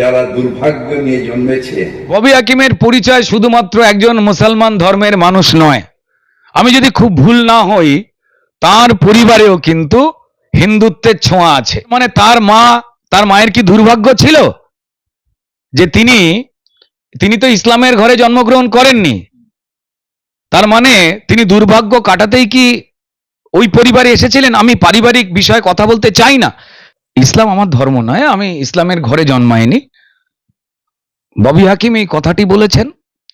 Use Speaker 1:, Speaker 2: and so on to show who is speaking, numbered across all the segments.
Speaker 1: যারা দুর্ভাগ্য নিয়ে জন্মেছে।
Speaker 2: ববি হাকিমের পরিচয় শুধুমাত্র একজন মুসলমান ধর্মের মানুষ নয়। আমি যদি খুব ভুল না হই, তার পরিবারেও কিন্তু হিন্দুত্বের ছোঁয়া আছে। মানে তার মা, তার মায়ের কি দুর্ভাগ্য ছিল? যে তিনি তিনি তো ইসলামের ঘরে জন্মগ্রহণ করেননি। তার মানে তিনি দুর্ভাগ্য কাটাতেই কি ওই পরিবারে এসেছিলেন? আমি পারিবারিক বিষয়ে কথা বলতে চাই না। ইসলাম আমার ধর্ম নয়, আমি ইসলামের ঘরে জন্মাইনি। ববি হাকিম এই কথাটি বলেছেন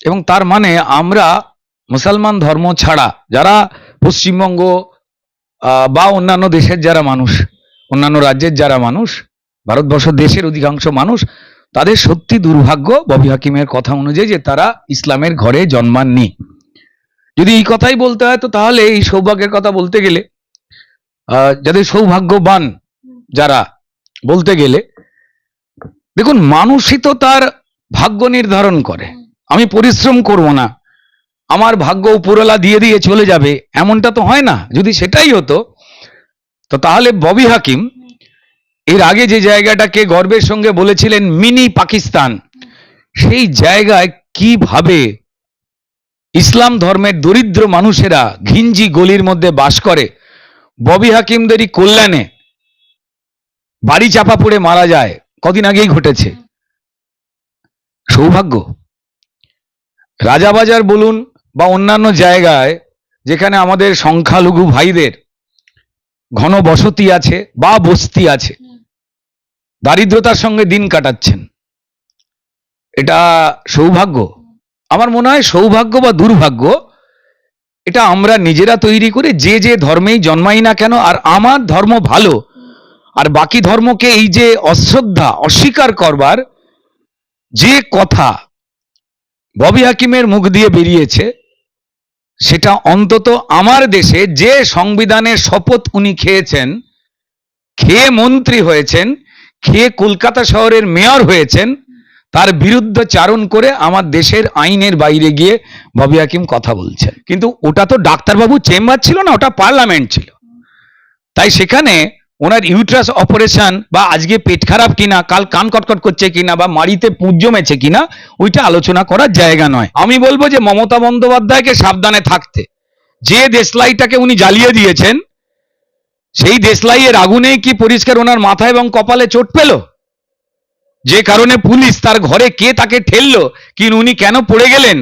Speaker 2: এবং তার মানে আমরা মুসলমান ধর্ম ছাড়া, যারা পশ্চিমবঙ্গ বা অন্যান্য দেশের যারা মানুষ, অন্যান্য রাজ্যের যারা মানুষ, ভারতবর্ষ দেশের অধিকাংশ মানুষ, তাদের সত্যি দুর্ভাগ্য ববি হাকিমের কথা অনুযায়ী যে তারা ইসলামের ঘরে জন্মাননি। যদি এই কথাই বলতে হয় তো তাহলে এই সৌভাগ্যের কথা বলতে গেলে যাদের সৌভাগ্যবান যারা বলতে গেলে, দেখুন, মানুষই তো তার ভাগ্য নির্ধারণ করে। আমি পরিশ্রম করব না। আমার ভাগ্য উপরলা দিয়ে দিয়ে চলে যাবে, এমনটা তো হয় না। যদি সেটাই হতো, তো তাহলে ববি হাকিম এর আগে যে জায়গাটাকে গর্বের সঙ্গে বলেছিলেন, মিনি পাকিস্তান, সেই জায়গায় কীভাবে ইসলাম ধর্মের দরিদ্র মানুষেরা ঘিঞ্জি গলির মধ্যে বাস করে, ববি হাকিমদেরই কল্যাণে বাড়ি চাপা পড়ে মারা যায়, কদিন আগেই ঘটেছে। সৌভাগ্য। রাজাবাজার বলুন বা অন্যান্য জায়গায় যেখানে আমাদের সংখ্যালঘু ভাইদের ঘন বসতি আছে বা বস্তি আছে, দারিদ্রতার সঙ্গে দিন কাটাচ্ছেন। এটা সৌভাগ্য। আমার মনে হয় সৌভাগ্য বা দুর্ভাগ্য, এটা আমরা নিজেরা তৈরি করে যে যে ধর্মেই জন্মাই না কেন, আর আমার ধর্ম ভালো, আর বাকি ধর্মকে এই যে অশ্রদ্ধা, অস্বীকার করবার যে কথা ববি হাকিমের মুখ দিয়ে বেরিয়েছে, সেটা অন্তত আমার দেশে যে সংবিধানের শপথ উনি খেয়েছেন, খেয়ে মন্ত্রী হয়েছেন, খেয়ে কলকাতা শহরের মেয়র হয়েছেন, তার বিরুদ্ধে চারণ করে আমার দেশের আইনের বাইরে গিয়ে ববি হাকিম কথা বলছেন। কিন্তু ওটা তো ডাক্তারবাবু চেম্বার ছিল না, ওটা পার্লামেন্ট ছিল। তাই সেখানে ওনার ইউট্রাস অপারেশন বা আজকে পেট খারাপ কিনা, কাল কান কটকট করছে কিনা বা মাড়িতে পুঁজ জমেছে কিনা, ওইটা আলোচনা করার জায়গা নয়। আমি বলব যে মমতা বন্দ্যোপাধ্যায়কে সাবধানে থাকতে। যে দেশলাইটাকে উনি জ্বালিয়ে দিয়েছেন, সেই দেশলাইয়ের আগুনে কি পরিষ্কার ওনার মাথা এবং কপালে চোট পেল? যে কারণে পুলিশ তার ঘরে কে তাকে ঠেললো, কি উনি কেন পড়ে গেলেন?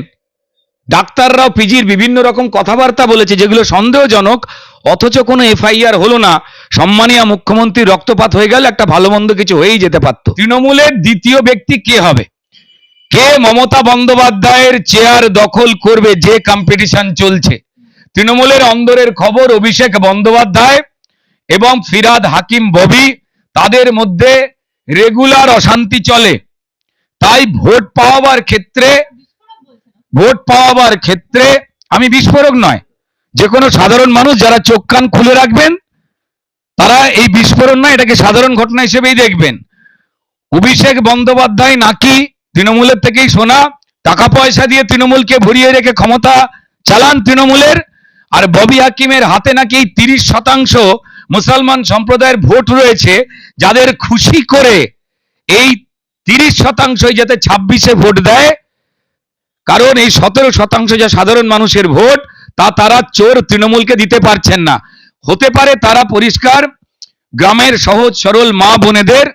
Speaker 2: ডাক্তাররাও পিজির বিভিন্ন রকম কথাবার্তা বলেছে, যেগুলো সন্দেহজনক। অথচ কোনো এফআইআর হলো না। সম্মানীয় মুখ্যমন্ত্রী রক্তপাত হয়ে গেল, একটা ভালো মন্দ কিছু হয়েই যেতে পারত। তৃণমূলের দ্বিতীয় ব্যক্তি কে হবে? কে মমতা বন্দ্যোপাধ্যায়ের চেয়ার দখল করবে যে কম্পিটিশন চলছে? তৃণমূলের অন্দরের খবর অভিষেক বন্দ্যোপাধ্যায় এবং ফিরাদ হাকিম ববি, তাদের মধ্যে রেগুলার অশান্তি চলে। তাই ভোট পাওয়াবার ক্ষেত্রে, ভোট পাওয়াবার ক্ষেত্রে আমি বিস্ফোরক নয় যে কোনো সাধারণ মানুষ যারা চোখ কান খুলে রাখবেন, তারা এই বিস্ফোরণ নয়, এটাকে সাধারণ ঘটনা হিসেবেই দেখবেন। অভিষেক বন্দ্যোপাধ্যায় নাকি তৃণমূলের থেকেই শোনা টাকা পয়সা দিয়ে তৃণমূলকে ভরিয়ে রেখে ক্ষমতা চালান তৃণমূলের, আর ববি হাকিমের হাতে নাকি তিরিশ শতাংশ মুসলমান সম্প্রদায়ের ভোট রয়েছে, যাদের খুশি করে এই তিরিশ শতাংশই যাতে ছাব্বিশে ভোট দেয়। কারণ এই সতেরো শতাংশ যা সাধারণ মানুষের ভোট তা তারা চোর তৃণমূলকে দিতে পারছেন না। হতে পারে তারা পরিষ্কার গ্রামের সহজ সরল মা বোনেদের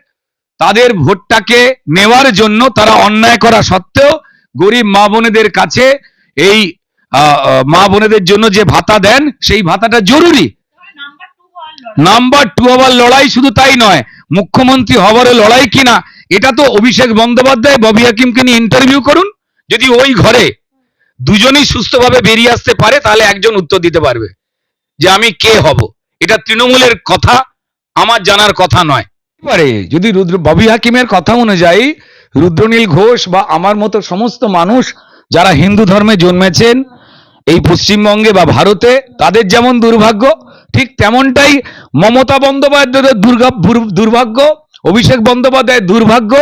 Speaker 2: তাদের ভোটটাকে নেওয়ার জন্য তারা অন্যায় করা সত্ত্বেও গরিব মা বোনেদের কাছে এই মা বোনেদের জন্য যে ভাতা দেন, সেই ভাতাটা জরুরি। নাম্বার টু হওয়ার লড়াই শুধু তাই নয়, মুখ্যমন্ত্রী হওয়ারও লড়াই কিনা, এটা তো অভিষেক বন্দ্যোপাধ্যায়, ববি হাকিমকে নিয়ে ইন্টারভিউ করুন, যদি ওই ঘরে দুজনেই সুস্থভাবে বেরিয়ে আসতে পারে, তাহলে একজন উত্তর দিতে পারবে যে আমি কে হব। এটা তৃণমূলের কথা, আমার জানার কথা নয়। পারে যদি রুদ্র, ববি হাকিমের কথা অনুযায়ী রুদ্রনীল ঘোষ বা আমার মতো সমস্ত মানুষ যারা হিন্দু ধর্মে জন্মেছেন এই পশ্চিমবঙ্গে বা ভারতে, তাদের যেমন দুর্ভাগ্য, ঠিক তেমনটাই মমতা বন্দ্যোপাধ্যায়ের দুর্গা, দুর্ভাগ্য, অভিষেক বন্দ্যোপাধ্যায়ের দুর্ভাগ্য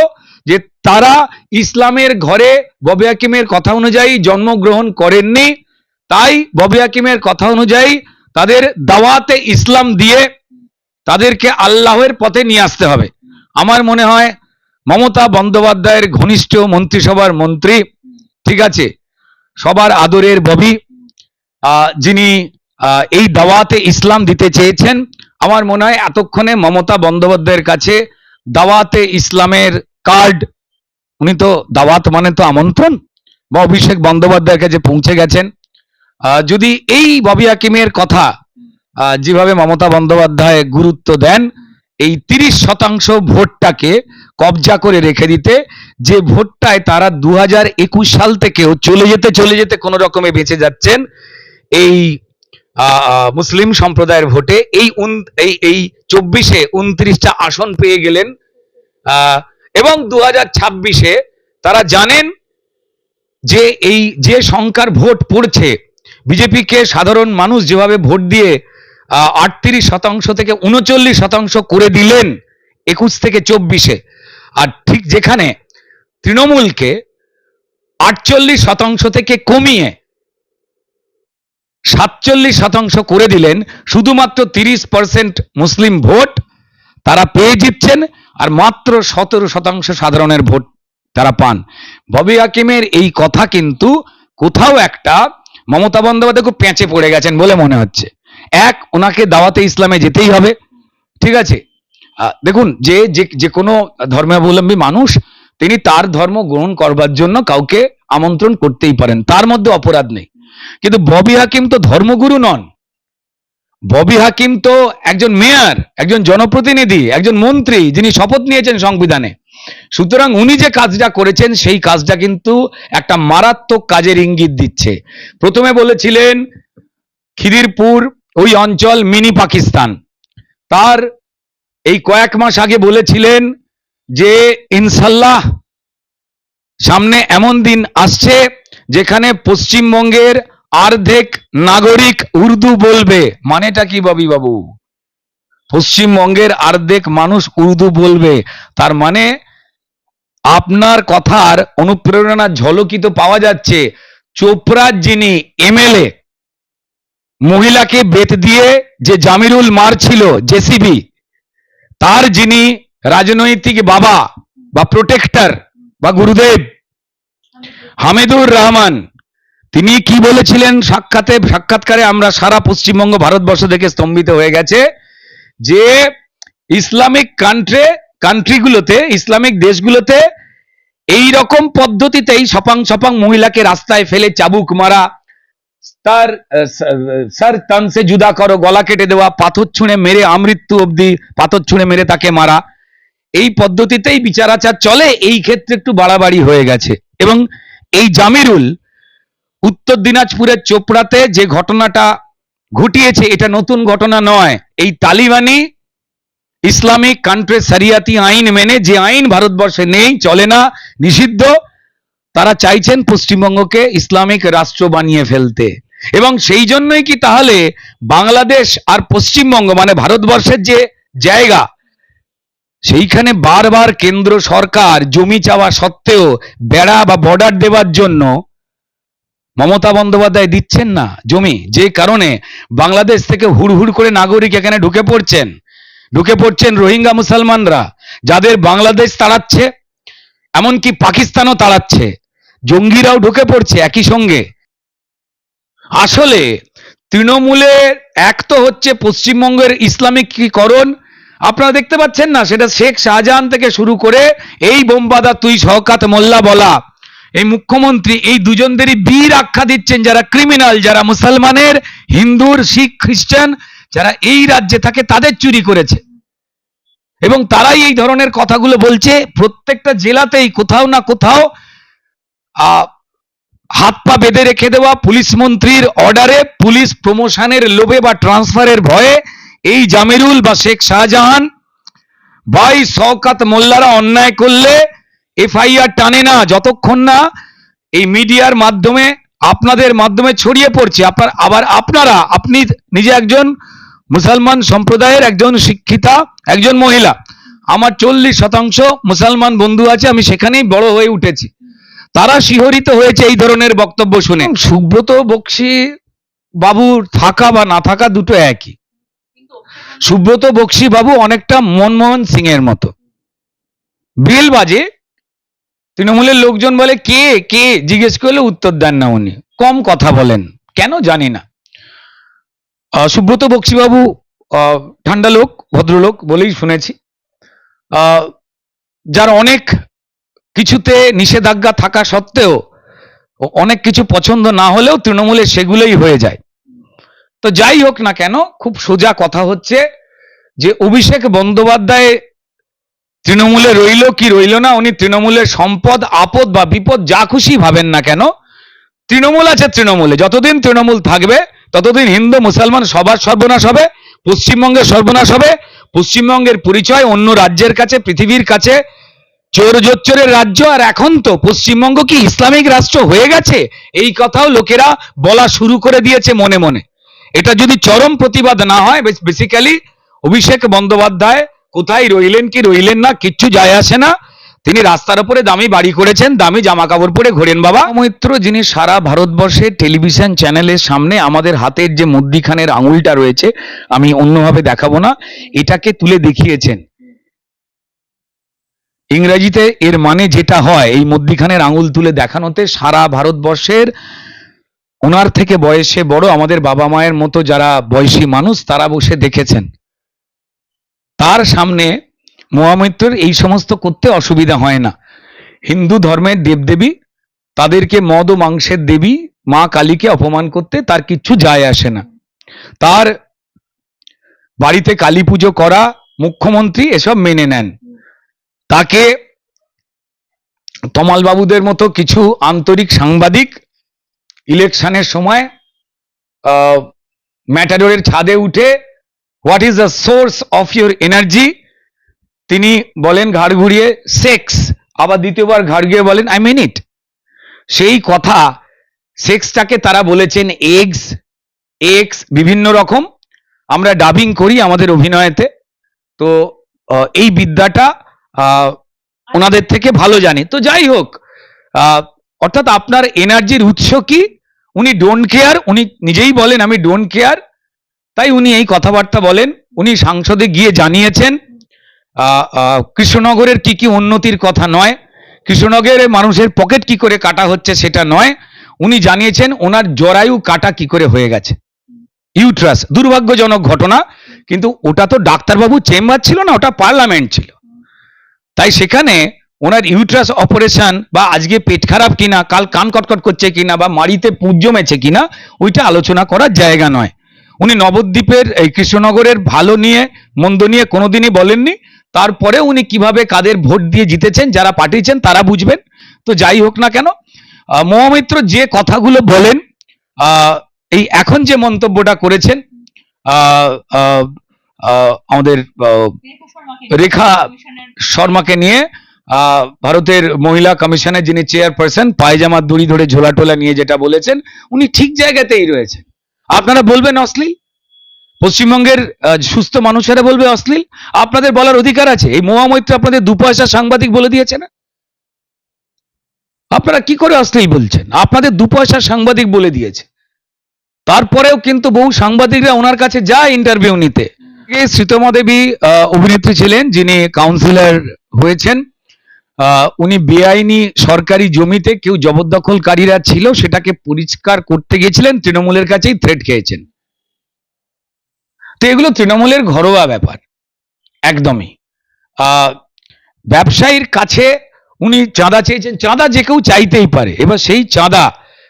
Speaker 2: যে তারা ইসলামের ঘরে ববি হাকিমের কথা অনুযায়ী জন্মগ্রহণ করেননি, তাই ববি হাকিমের কথা অনুযায়ী তাদের দাওয়াতে ইসলাম দিয়ে তাদেরকে আল্লাহের পথে নিয়ে আসতে হবে। আমার মনে হয় মমতা বন্দ্যোপাধ্যায়ের ঘনিষ্ঠ মন্ত্রিসভার মন্ত্রী, ঠিক আছে, সবার আদরের ববি যিনি এই দাওয়াতে ইসলাম দিতে চেয়েছেন, আমার মনে হয় এতক্ষণে মমতা বন্দ্যোপাধ্যায়ের কাছে দাওয়াতে ইসলামের কার্ড। উনি তো দাওয়াত মানে তো আমন্ত্রণ। বা অভিষেক বন্দ্যোপাধ্যায়ের কাছে পৌঁছে গেছেন। যদি এই ববি হাকিমের কথা যেভাবে মমতা বন্দ্যোপাধ্যায় গুরুত্ব দেন, এই তিরিশ শতাংশ ভোটটাকে কবজা করে রেখে দিতে, যে ভোটটায় তারা দু সাল থেকেও চলে যেতে চলে যেতে কোনো রকমে বেঁচে যাচ্ছেন, এই মুসলিম সম্প্রদায়ের ভোটে, এই এই চব্বিশে উনত্রিশটা আসন পেয়ে গেলেন এবং দু হাজার ছাব্বিশে তারা জানেন যে এই, যে সংখ্যার ভোট পড়ছে, বিজেপিকে সাধারণ মানুষ যেভাবে ভোট দিয়ে আটত্রিশ শতাংশ থেকে উনচল্লিশ শতাংশ করে দিলেন একুশ থেকে চব্বিশে। আর ঠিক যেখানে তৃণমূলকে আটচল্লিশ শতাংশ থেকে কমিয়ে সাতচল্লিশ শতাংশ করে দিলেন, শুধুমাত্র তিরিশ পার্সেন্ট মুসলিম ভোট তারা পেয়ে জিতছেন আর মাত্র সতেরো শতাংশ সাধারণের ভোট তারা পান। ববি হাকিমের এই কথা কিন্তু কোথাও একটা মমতা বন্দ্যোপাধ্যায় খুব পেঁচে পড়ে গেছেন বলে মনে হচ্ছে। এক, ওনাকে দাওয়াতে ইসলামে যেতেই হবে। ঠিক আছে? দেখুন যে যে কোনো ধর্মাবলম্বী মানুষ, তিনি তার ধর্ম গ্রহণ করবার জন্য কাউকে আমন্ত্রণ করতেই পারেন। তার মধ্যে অপরাধ নেই। কিন্তু ববি হাকিম তো ধর্মগুরু নন। ববি হাকিম তো একজন মেয়র, একজন জনপ্রতিনিধি, একজন মন্ত্রী, যিনি শপথ নিয়েছেন সংবিধানে। সুতরাং উনি যে কাজটা করেছেন, সেই কাজটা কিন্তু একটা মারাত্মক কাজের ইঙ্গিত দিচ্ছে। প্রথমে বলেছিলেন, খিদিরপুর ওই অঞ্চল মিনি পাকিস্তান। তার এই কয়েক মাস আগে বলেছিলেন যে, ইনশাল্লাহ সামনে এমন দিন আসছে যেখানে পশ্চিমবঙ্গের অর্ধেক নাগরিক উর্দু বলবে। মানেটা কি ববি বাবু? পশ্চিমবঙ্গের অর্ধেক মানুষ উর্দু বলবে। তার মানে আপনার কথার অনুপ্রেরণা ঝলকিত পাওয়া যাচ্ছে। চোপড়ার যিনি এমএলএ, মহিলাকে বেত দিয়ে যে জামিরুল মারছিল জেসিবি, তার যিনি রাজনৈতিক বাবা বা প্রোটেক্টর বা গুরুদেব, হামিদুর রহমান তিনি কি বলেছিলেন? সাক্ষাতে, সাক্ষাৎকারে আমরা সারা পশ্চিমবঙ্গ ভারতবর্ষ থেকে স্তম্ভিত হয়ে গেছে যে ইসলামিক কান্ট্রি কান্ট্রিগুলোতে ইসলামিক দেশগুলোতে এই রকম পদ্ধতিতেই সপাং সপাং মহিলাকে রাস্তায় ফেলে চাবুক মারা, তার, স্যার তন সে জুদা করো, গলা কেটে দেওয়া, পাথর ছুঁড়ে মেরে আমৃত্যু অবধি পাথর ছুঁড়ে মেরে তাকে মারা। এই পদ্ধতিতেই বিচার আচার চলে, এই ক্ষেত্রে একটু বাড়াবাড়ি হয়ে গেছে। এবং এই জামিরুল উত্তর দিনাজপুরের চোপড়াতে যে ঘটনাটা ঘটিয়েছে, এটা নতুন ঘটনা নয়। এই তালিবানি ইসলামিক কান্ট্রি সারিয়াতি আইন মেনে যে আইন ভারতবর্ষে নেই, চলে না, নিষিদ্ধ, তারা চাইছেন পশ্চিমবঙ্গকে ইসলামিক রাষ্ট্র বানিয়ে ফেলতে। এবং সেই জন্যই কি তাহলে বাংলাদেশ আর পশ্চিমবঙ্গ মানে ভারতবর্ষের যে জায়গা, সেইখানে বারবার কেন্দ্র সরকার জমি চাওয়া সত্ত্বেও বেড়া বা বর্ডার দেওয়ার জন্য মমতা বন্দ্যোপাধ্যায় দিচ্ছেন না জমি, যে কারণে বাংলাদেশ থেকে হুড়হুড় করে নাগরিক এখানে ঢুকে পড়ছেন। ঢুকে পড়ছেন রোহিঙ্গা মুসলমানরা, যাদের বাংলাদেশ তাড়াচ্ছে, এমনকি পাকিস্তানও তাড়াচ্ছে। জঙ্গিরাও ঢুকে পড়ছে একই সঙ্গে। আসলে তৃণমূলের এক তো হচ্ছে পশ্চিমবঙ্গের ইসলামিকীকরণ। আপনারা দেখতে পাচ্ছেন না, সেটা শেখ শাহজাহান থেকে শুরু করে এই বোমবাদা তুই শওকাত মোল্লা বলা। এই মুখ্যমন্ত্রী, এই দুজনদেরই বীর আখ্যা দিচ্ছেন যারা ক্রিমিনাল যারা মুসলমানের, হিন্দুর, শিখ, খ্রিস্টান, যারা এই রাজ্যে থাকে তাদের চুরি করেছে। এবং তারাই এই ধরনের কথাগুলো বলছে, প্রত্যেকটা জেলাতেই কোথাও না কোথাও হাত পা বেঁধে রেখে দেওয়া পুলিশ মন্ত্রীর অর্ডারে পুলিশ প্রমোশনের লোভে বা ট্রান্সফারের ভয়ে এই জামিরুল বা শেখ শাহজাহান, ভাই শওকাত মোল্লারা অন্যায় করলে এফআইআর টানে না, যতক্ষণ না এই মিডিয়ার মাধ্যমে, আপনাদের মাধ্যমে ছড়িয়ে পড়ছে। আপনার, আবার আপনারা, আপনি নিজে একজন মুসলমান সম্প্রদায়ের একজন শিক্ষিতা, একজন মহিলা। আমার চল্লিশ শতাংশ মুসলমান বন্ধু আছে, আমি সেখানেই বড় হয়ে উঠেছি। তারা শিহরিত হয়েছে এই ধরনের বক্তব্য শুনে। সুব্রত বক্সি বাবুর থাকা বা না থাকা দুটো একই। সুব্রত বক্সি বাবু অনেকটা মনমোহন সিং এর মতো। বেল বাজে। তৃণমূলের লোকজন বলে, কে কে? জিজ্ঞেস করলে উত্তর দেন না উনি। কম কথা বলেন। কেন জানি না। সুব্রত বক্সিবাবু ঠান্ডা লোক, ভদ্রলোক বলেই শুনেছি। যার অনেক কিছুতে নিষেধাজ্ঞা থাকা সত্ত্বেও অনেক কিছু পছন্দ না হলেও তৃণমূলে সেগুলোই হয়ে যায়। তো যাই হোক না কেন, খুব সোজা কথা হচ্ছে যে, অভিষেক বন্দ্যোপাধ্যায় তৃণমূলে রইল কি রইল না, উনি তৃণমূলের সম্পদ, আপদ বা বিপদ যা খুশি ভাবেন না কেন, তৃণমূল আছে তৃণমূলে, যতদিন তৃণমূল থাকবে, ততদিন হিন্দু, মুসলমান সবার সর্বনাশ হবে, পশ্চিমবঙ্গের সর্বনাশ হবে, পশ্চিমবঙ্গের পরিচয় অন্য রাজ্যের কাছে, পৃথিবীর কাছে, চোর জোচ্চরের রাজ্য, আর এখন তো পশ্চিমবঙ্গ কি ইসলামিক রাষ্ট্র হয়ে গেছে? এই কথাও লোকেরা বলা শুরু করে দিয়েছে মনে মনে। এটা যদি চরম প্রতিবাদ না হয় বেসিক্যালি অভিষেক বন্দ্যোপাধ্যায় কোথায় রইলেন, কি রইলেন না, কিচ্ছু যায় আসে না। তিনি রাস্তার উপরে দামি বাড়ি করেছেন, দামি জামা কাপড় পরে ঘোরেন, বাবা। মৈত্র যিনি সারা ভারতবর্ষের টেলিভিশন চ্যানেলের সামনে আমাদের হাতের যে মধ্যিখানের আঙুলটা রয়েছে, আমি অন্যভাবে দেখাবো না, এটাকে তুলে দেখিয়েছেন। ইংরেজিতে এর মানে যেটা হয়, এই মধ্যিখানের আঙুল তুলে দেখানোতে সারা ভারতবর্ষের ওনার থেকে বয়সে বড় আমাদের বাবা মায়ের মতো যারা বয়সী মানুষ, তারা বসে দেখেছেন। তার সামনে মহামিত্রের এই সমস্ত করতে অসুবিধা হয় না। হিন্দু ধর্মের দেবদেবী, তাদেরকে মদ ও মাংসের দেবী মা কালীকে অপমান করতে তার কিচ্ছু যায় আসে না। তার বাড়িতে কালী পুজো করা মুখ্যমন্ত্রী এসব মেনে নেন। তাকে তমাল বাবুদের মতো কিছু আন্তরিক সাংবাদিক ইলেকশনের সময় ম্যাটাডোরের ছাদে উঠে what is the source of your energy তিনি বলেন, ঘাড় ঘুরিয়ে সেক্স আবার দ্বিতীয়বার ঘাড় ঘুরিয়ে বলেন আই মিন ইট সেই কথা সেক্সটাকে তারা বলেছেন এগস এক্স বিভিন্ন রকম। আমরা ডাবিং করি আমাদের অভিনয়েতে। তো এই বিদ্যাটা ওনাদের থেকে ভালো জানি। তো যাই হোক অর্থাৎ আপনার এনার্জির উৎস কি? উনি ডোন্ট কেয়ার উনি নিজেই বলেন, আমি ডোন্ট কেয়ার তাই উনি এই কথাবার্তা বলেন। উনি সাংসদে গিয়ে জানিয়েছেন কৃষ্ণনগরের কি কি উন্নতির কথা নয়, কৃষ্ণনগরের মানুষের পকেট কি করে কাটা হচ্ছে সেটা নয়। উনি জানিয়েছেন, ওনার জরায়ু কাটা কি করে হয়ে গেছে। ইউট্রাস, দুর্ভাগ্যজনক ঘটনা, কিন্তু ওটা তো ডাক্তারবাবু চেম্বার ছিল না, ওটা পার্লামেন্ট ছিল। তাই সেখানে ওনার ইউট্রাস অপারেশন বা আজকে পেট খারাপ কিনা, কাল কান কটকট করছে কিনা বা মাড়িতে পুজ জমেছে কিনা, ওইটা আলোচনা করার জায়গা নয়। উনি নবদ্বীপের এই কৃষ্ণনগরের ভালো নিয়ে, মন্দ নিয়ে কোনোদিনই বলেননি। তারপরে উনি কীভাবে কাদের ভোট দিয়ে জিতেছেন, যারা পাঠিয়েছেন, তারা বুঝবেন। তো যাই হোক না কেন মহামিত্র যে কথাগুলো বলেন এই এখন যে মন্তব্যটা করেছেন আমাদের রেখা শর্মাকে নিয়ে ভারতের মহিলা কমিশনের যিনি চেয়ারপারসন পায়জামার দড়ি ধরে ঝোলা টোলা নিয়ে যেটা বলেছেন, উনি ঠিক জায়গাতেই রয়েছে আপনারা বলবেন অশ্লীল? পশ্চিমবঙ্গের সুস্থ মানুষেরা বলবে অশ্লীল? আপনাদের বলার অধিকার আছে। এই মহামৈত্র আপনাদের দু পয়সা সাংবাদিক বলে দিয়েছে না? আপনারা কি করে অশ্লীল বলছেন? আপনাদের দু পয়সা সাংবাদিক বলে দিয়েছে। তারপরেও কিন্তু বহু সাংবাদিকরা ওনার কাছে যায় ইন্টারভিউ নিতে। শ্রীতমা দেবী অভিনেত্রী ছিলেন যিনি কাউন্সিলর হয়েছেন। উনি বেআইনি সরকারি জমিতে কেউ জবরদখলকারীরা ছিল, সেটাকে পরিষ্কার করতে গিয়েছিলেন তৃণমূলের কাছেই থ্রেট খেয়েছেন। তো এগুলো তৃণমূলের ঘরোয়া ব্যাপার, একদমই। ব্যবসায়ীর কাছে উনি চাঁদা চেয়েছেন, চাঁদা যে কেউ চাইতেই পারে, এবার সেই চাঁদা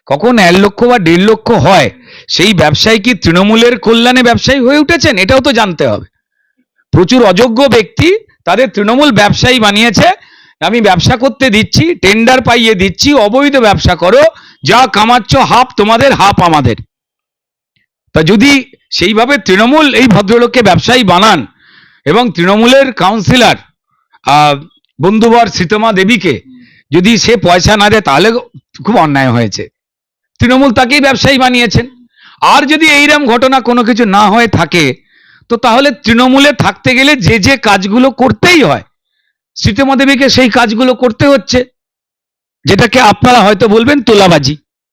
Speaker 2: কখন এক লক্ষ বা দেড় লক্ষ হয়, সেই ব্যবসায়ী কি তৃণমূলের কল্যাণে ব্যবসায়ী হয়ে উঠেছেন? এটাও তো জানতে হবে। প্রচুর অযোগ্য ব্যক্তি তাদের তৃণমূল ব্যবসায়ী বানিয়েছে আমি ব্যবসা করতে দিচ্ছি টেন্ডার পাইয়ে দিচ্ছি, অবৈধ ব্যবসা করো, যা কামাচ্ছ হাফ তোমাদের হাফ আমাদের। তা যদি সেইভাবে তৃণমূল এই ভদ্রলোককে ব্যবসায়ী বানান এবং তৃণমূলের কাউন্সিলর বন্ধুবর সীতমা দেবীকে যদি সে পয়সা না দেয়, তাহলে খুব অন্যায় হয়েছে। তৃণমূল তাকেই ব্যবসায়ী বানিয়েছেন। আর যদি এইরকম ঘটনা কোনো কিছু না হয়ে থাকে, তো তাহলে তৃণমূলে থাকতে গেলে যে যে কাজগুলো করতেই হয় সীতমা দেবীকে সেই কাজগুলো করতে হচ্ছে যেটাকে আপনারা হয়তো বলবেন তোলাবাজি।